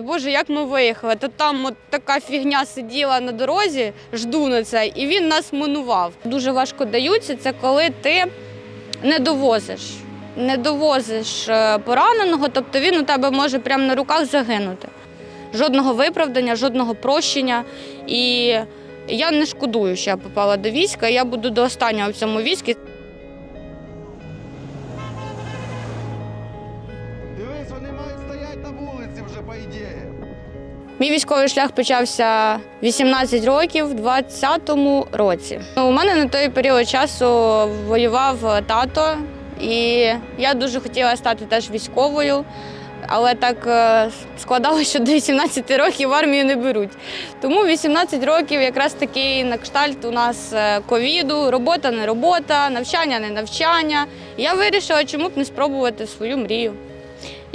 Боже, як ми виїхали? Та там от така фігня сиділа на дорозі, жду на це, і він нас минував. Дуже важко даються це, коли ти не довозиш. Не довозиш е, пораненого, тобто він у тебе може прямо на руках загинути. Жодного виправдання, жодного прощення. І я не шкодую, що я попала до війська. Я буду до останнього в цьому війську. Мій військовий шлях почався 18 років, в 20-му році. У мене на той період часу воював тато, і я дуже хотіла стати теж військовою. Але так е, складалося, що до 18 років в армію не беруть. Тому 18 років якраз такий на кштальт у нас е, ковіду, робота не робота, навчання не навчання. І я вирішила, чому б не спробувати свою мрію.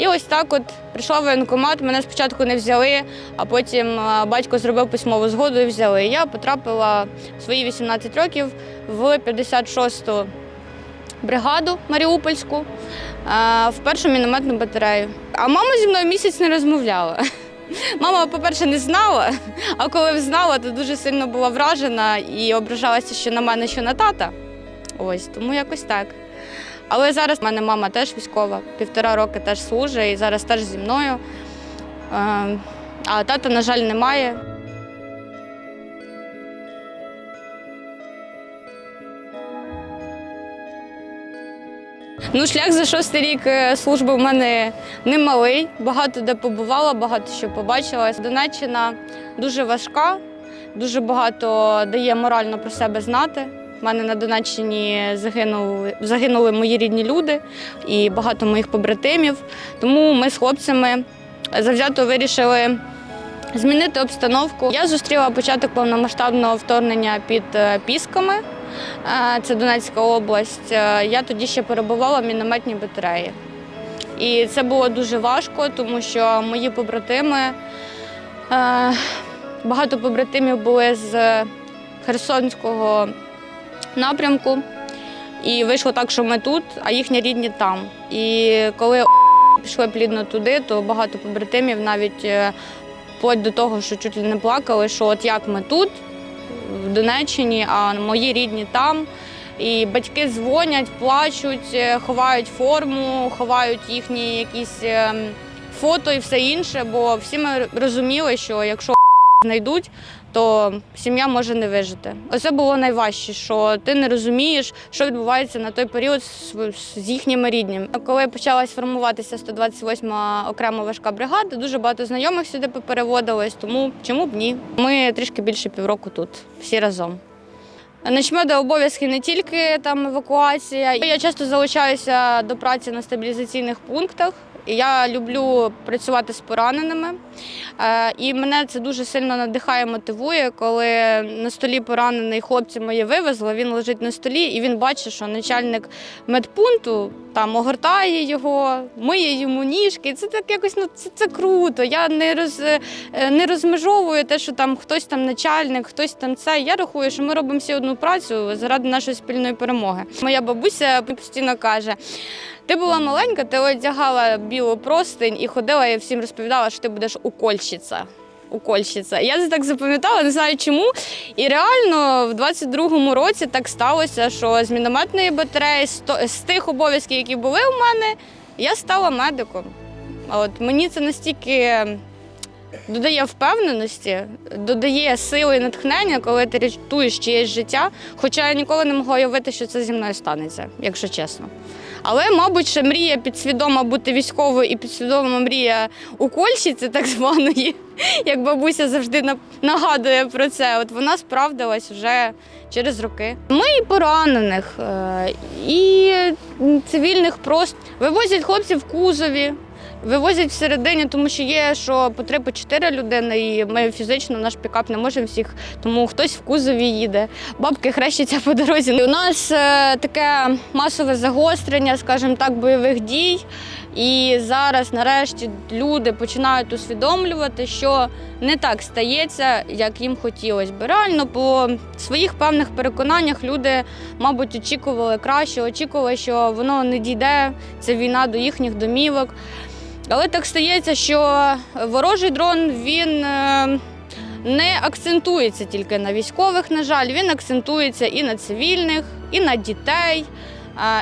І ось так от прийшла в воєнкомат, мене спочатку не взяли, а потім е, батько зробив письмову згоду і взяли. Я потрапила в свої 18 років в 56-ту бригаду Маріупольську е, в першу мінометну батарею. А мама зі мною місяць не розмовляла. Мама, по-перше, не знала, а коли знала, то дуже сильно була вражена і ображалася, що на мене, що на тата. Ось, тому якось так. Але зараз в мене мама теж військова, півтора роки теж служить і зараз теж зі мною. Е, А тата, на жаль, немає. Ну, шлях за шостий рік е, служби в мене немалий. Багато де побувала, багато що побачила. Донеччина дуже важка, дуже багато дає морально про себе знати. У мене на Донеччині загинули, загинули мої рідні люди і багато моїх побратимів. Тому ми з хлопцями завзято вирішили змінити обстановку. Я зустріла початок повномасштабного вторгнення під е, Пісками. Е, Це Донецька область. Е, Я тоді ще перебувала в мінометній батареї. І це було дуже важко, тому що мої побратими, багато побратимів були з Херсонського напрямку. І вийшло так, що ми тут, а їхні рідні там. І коли пішли плідно туди, то багато побратимів навіть е, вплоть до того, що чуть ли не плакали, що от як ми тут, в Донеччині, а мої рідні там. І батьки дзвонять, плачуть, е, ховають форму, ховають їхні якісь е, фото і все інше, бо всі ми розуміли, що якщо знайдуть, то сім'я може не вижити. Оце було найважче, що ти не розумієш, що відбувається на той період з, їхніми рідними. Коли почалась формуватися 128-ма окрема важка бригада, дуже багато знайомих сюди попереводилось, тому чому б ні? Ми трішки більше півроку тут, всі разом. Начмеда обов'язки не тільки там евакуація. Я часто залучаюся до праці на стабілізаційних пунктах. Я люблю працювати з пораненими, Е, і мене це дуже сильно надихає, мотивує, коли на столі поранений хлопці мої вивезли, він лежить на столі, і він бачить, що начальник медпункту там огортає його, миє йому ніжки. Це так якось ну це, це круто. Я не роз е, не розмежовую те, що там хтось там начальник, хтось там це. Я рахую, що ми робимо всі одну працю заради нашої спільної перемоги. Моя бабуся постійно каже. Ти була маленька, ти одягала білу простинь і ходила і всім розповідала, що ти будеш укольщиця. Укольщиця. Я це так запам'ятала, не знаю чому. І реально в 22-му році так сталося, що з мінометної батареї, з тих обов'язків, які були у мене, я стала медиком. А От мені це настільки додає впевненості, додає сили і натхнення, коли ти рятуєш чиєсь життя. Хоча я ніколи не могла уявити, що це зі мною станеться, якщо чесно. Але, мабуть, ще мрія підсвідома бути військовою і підсвідома мрія укольщиці, так званої, як бабуся завжди на- нагадує про це. От вона справдилась вже через роки. Ми і поранених, е, і цивільних просто вивозять хлопців в кузові. Вивозять всередині, тому що є, що по три, по чотири людини, і ми фізично наш пікап не можемо всіх, тому хтось в кузові їде, бабки хрещаться по дорозі. І у нас е, таке масове загострення, скажімо так, бойових дій. І зараз, нарешті, люди починають усвідомлювати, що не так стається, як їм хотілося би. Реально, по своїх певних переконаннях люди, мабуть, очікували краще, очікували, що воно не дійде, ця війна до їхніх домівок. Але так стається, що ворожий дрон він е, не акцентується тільки на військових, на жаль, він акцентується і на цивільних, і на дітей,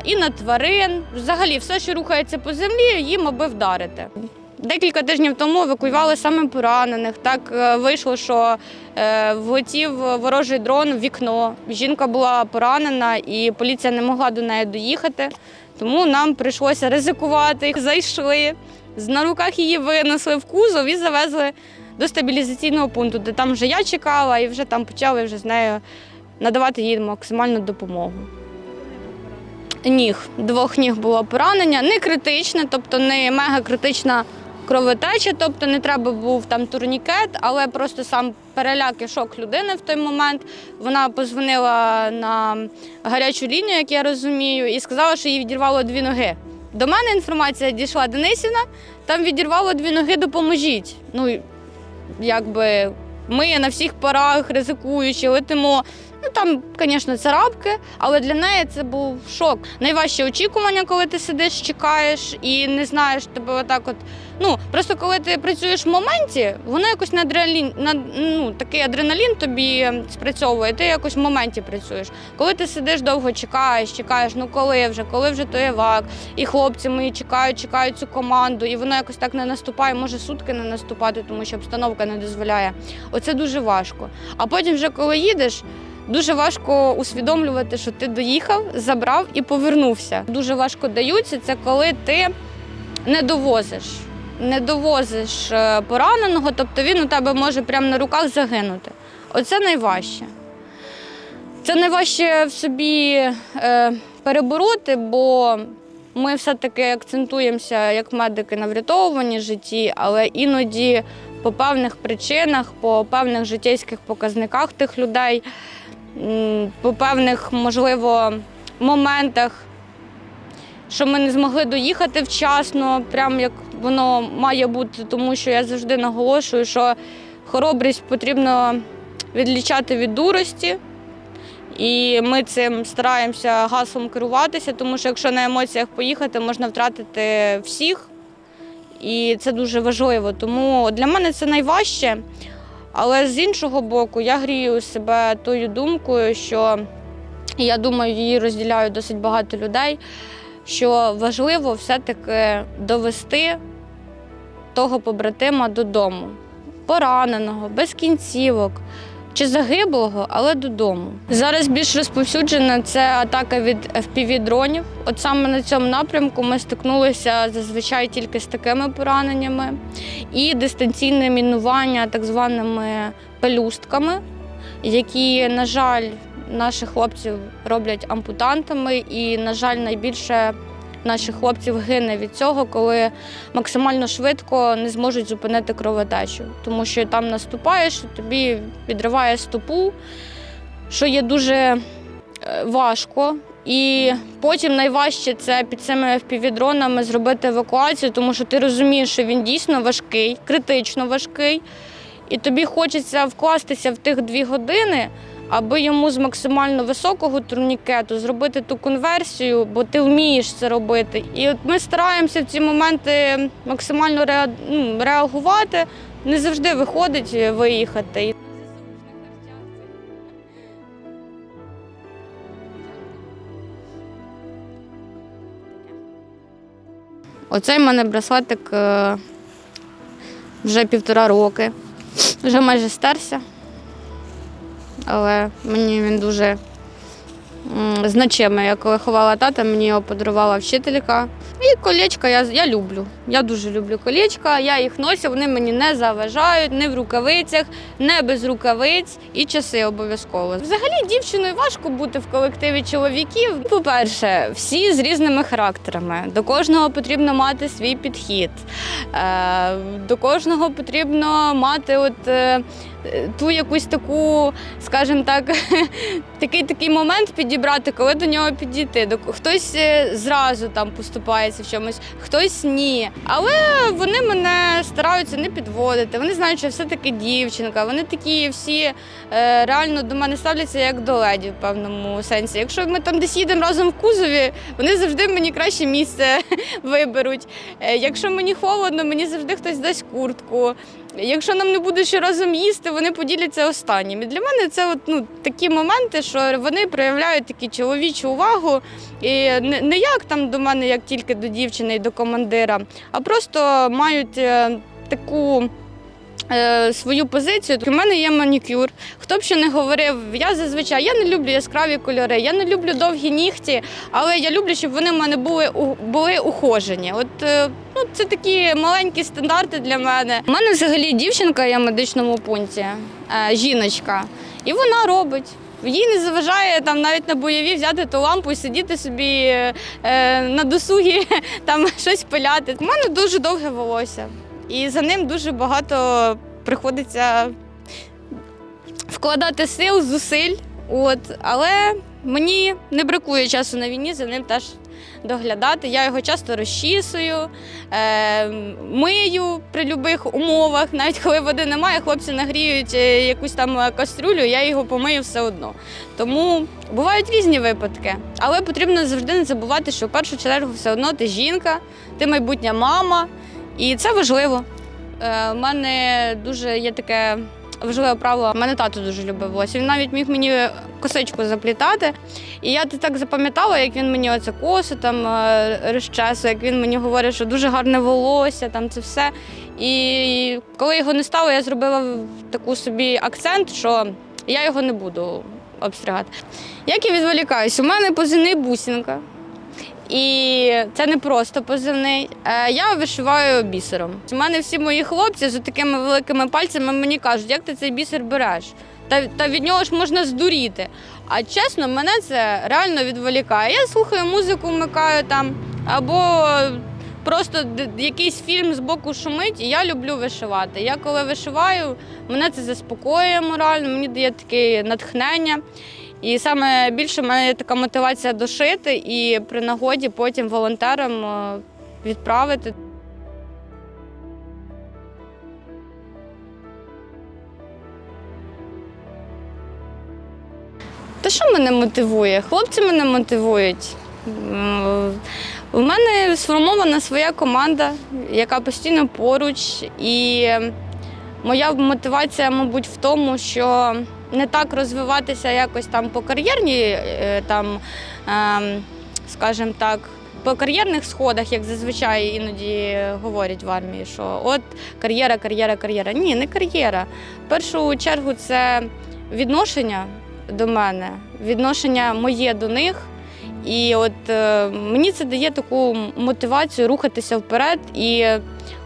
і на тварин. Взагалі, все, що рухається по землі, їм аби вдарити. Декілька тижнів тому евакуювали саме поранених. Так е, вийшло, що е, влетів ворожий дрон в вікно. Жінка була поранена, і поліція не могла до неї доїхати. Тому нам прийшлося ризикувати. Зайшли, на руках її винесли в кузов і завезли до стабілізаційного пункту, де там вже я чекала, і вже там почали вже з нею надавати їй максимальну допомогу. Ніг, двох ніг було поранення, не критичне, тобто не мега критична кровотеча, тобто не треба був там турнікет, але просто сам переляк і шок людини в той момент. Вона позвонила на гарячу лінію, як я розумію, і сказала, що їй відірвало дві ноги. До мене інформація дійшла Денисівна, там відірвало дві ноги, допоможіть. Ну, якби ми на всіх парах ризикуючи, летимо. Ну там, звісно, царапки, але для неї це був шок. Найважче очікування, коли ти сидиш, чекаєш і не знаєш тебе отак. От ну просто коли ти працюєш в моменті, воно якось на адреналін, на ну такий адреналін тобі спрацьовує. Ти якось в моменті працюєш. Коли ти сидиш довго чекаєш, чекаєш, ну коли вже, коли вже той евак, і хлопці мої чекають, чекають цю команду, і воно якось так не наступає, може сутки не наступати, тому що обстановка не дозволяє. Оце дуже важко. А потім, вже коли їдеш. Дуже важко усвідомлювати, що ти доїхав, забрав і повернувся. Дуже важко даються це коли ти не довозиш. Не довозиш е, пораненого, тобто він у тебе може прямо на руках загинути. Оце найважче. Це найважче в собі е, перебороти, бо ми все-таки акцентуємося як медики на врятовуванні житті, але іноді по певних причинах, по певних життєйських показниках тих людей, по певних, можливо, моментах, що ми не змогли доїхати вчасно, прям як воно має бути, тому що я завжди наголошую, що хоробрість потрібно відлічати від дурості. І ми цим стараємося гаслом керуватися, тому що якщо на емоціях поїхати, можна втратити всіх. І це дуже важливо. Тому для мене це найважче. Але з іншого боку, я грію себе тою думкою, що я думаю, її розділяють досить багато людей, що важливо все-таки довести того побратима додому, пораненого, без кінцівок чи загиблого, але додому. Зараз більш розповсюджена це атака від FPV-дронів. От саме на цьому напрямку ми стикнулися зазвичай тільки з такими пораненнями, і дистанційне мінування так званими пелюстками, які, на жаль, наших хлопців роблять ампутантами, і, на жаль, найбільше наших хлопців гине від цього, коли максимально швидко не зможуть зупинити кровотечу, тому що там наступаєш, тобі відриває стопу, що є дуже е, важко. І потім найважче це під цими FPV-дронами зробити евакуацію, тому що ти розумієш, що він дійсно важкий, критично важкий. І тобі хочеться вкластися в тих дві години, аби йому з максимально високого турнікету зробити ту конверсію, бо ти вмієш це робити. І от ми стараємося в ці моменти максимально ну, реагувати. Не завжди виходить виїхати. Оцей в мене браслетик е, вже півтора роки. Вже майже стерся, але мені він дуже значимий. Я коли ховала тата, мені його подарувала вчителька. І колечка я, я люблю. Я дуже люблю колечка. Я їх ношу, вони мені не заважають, не в рукавицях, не без рукавиць і часи обов'язково. Взагалі дівчиною важко бути в колективі чоловіків. По-перше, всі з різними характерами. До кожного потрібно мати свій підхід. Е, До кожного потрібно мати от. Ту якусь таку, скажімо так, такий такий момент підібрати, коли до нього підійти. Хтось е, зразу там поступається в чомусь, хтось ні. Але вони мене стараються не підводити. Вони знають, що все-таки дівчинка. Вони такі всі е, реально до мене ставляться як до леді в певному сенсі. Якщо ми там десь їдемо разом в кузові, вони завжди мені краще місце виберуть. Е, Якщо мені холодно, мені завжди хтось дасть куртку. Якщо нам не буде ще разом їсти, вони поділяться останнім. І для мене це от, ну, такі моменти, що вони проявляють таку чоловічу увагу. І не, не як там до мене, як тільки до дівчини і до командира, а просто мають е, таку. Е, Свою позицію. У мене є манікюр. Хто б що не говорив, я зазвичай я не люблю яскраві кольори, я не люблю довгі нігті, але я люблю, щоб вони в мене були, були ухожені. От е, ну, це такі маленькі стандарти для мене. У мене взагалі дівчинка є в медичному пункті, е, жіночка, і вона робить. Їй не заважає там навіть на бойові взяти ту лампу і сидіти собі е, на досугі, там щось пиляти. У мене дуже довге волосся, і за ним дуже багато приходиться вкладати сил, зусиль. От, але мені не бракує часу на війні за ним теж доглядати. Я його часто розчісую, е, мию при будь-яких умовах. Навіть коли води немає, хлопці нагріють е, якусь там кастрюлю, я його помию все одно. Тому бувають різні випадки. Але потрібно завжди не забувати, що в першу чергу все одно ти жінка, ти майбутня мама, і це важливо. Е, У мене дуже є таке важливе правило. Мене тато дуже любив волосся. Він навіть міг мені косичку заплітати. І я так запам'ятала, як він мені оце косу там е, розчесує, як він мені говорить, що дуже гарне волосся, там це все. І коли його не стало, я зробила таку собі акцент, що я його не буду обстригати. Як я відволікаюсь? У мене позивний бусинка. І це не просто позивний. Е, Я вишиваю бісером. У мене всі мої хлопці з такими великими пальцями мені кажуть, як ти цей бісер береш? Та, та від нього ж можна здуріти. А чесно, мене це реально відволікає. Я слухаю музику, вмикаю там, або просто якийсь фільм з боку шумить, і я люблю вишивати. Я коли вишиваю, мене це заспокоює морально, мені дає таке натхнення. І саме більше в мене є така мотивація дошити і при нагоді потім волонтерам е, відправити. Та що мене мотивує? Хлопці мене мотивують. У мене сформована своя команда, яка постійно поруч. І моя мотивація, мабуть, в тому, що не так розвиватися якось там по кар'єрній, е, там, ем, скажімо так, по кар'єрних сходах, як зазвичай іноді говорять в армії, що от кар'єра, кар'єра, кар'єра. Ні, не кар'єра. В першу чергу це відношення до мене, відношення моє до них. І от е, мені це дає таку мотивацію рухатися вперед. І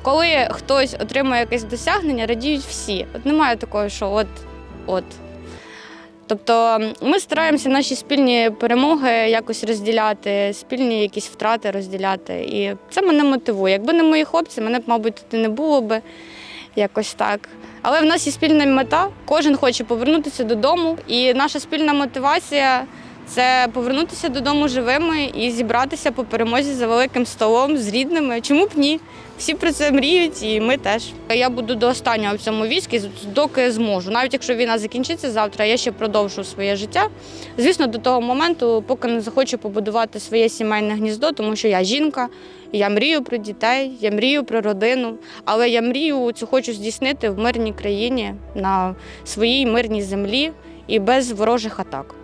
коли хтось отримує якесь досягнення, радіють всі. От немає такого, що от, от. Тобто ми стараємося наші спільні перемоги якось розділяти, спільні якісь втрати розділяти. І це мене мотивує. Якби не мої хлопці, мене б, мабуть, тут і не було би якось так. Але в нас є спільна мета. Кожен хоче повернутися додому. І наша спільна мотивація це повернутися додому живими і зібратися по перемозі за великим столом з рідними. Чому б ні? Всі про це мріють, і ми теж. Я буду до останнього в цьому війську, доки зможу. Навіть якщо війна закінчиться завтра, я ще продовжу своє життя. Звісно, до того моменту, поки не захочу побудувати своє сімейне гніздо, тому що я жінка, я мрію про дітей, я мрію про родину, але я мрію цю хочу здійснити в мирній країні на своїй мирній землі і без ворожих атак.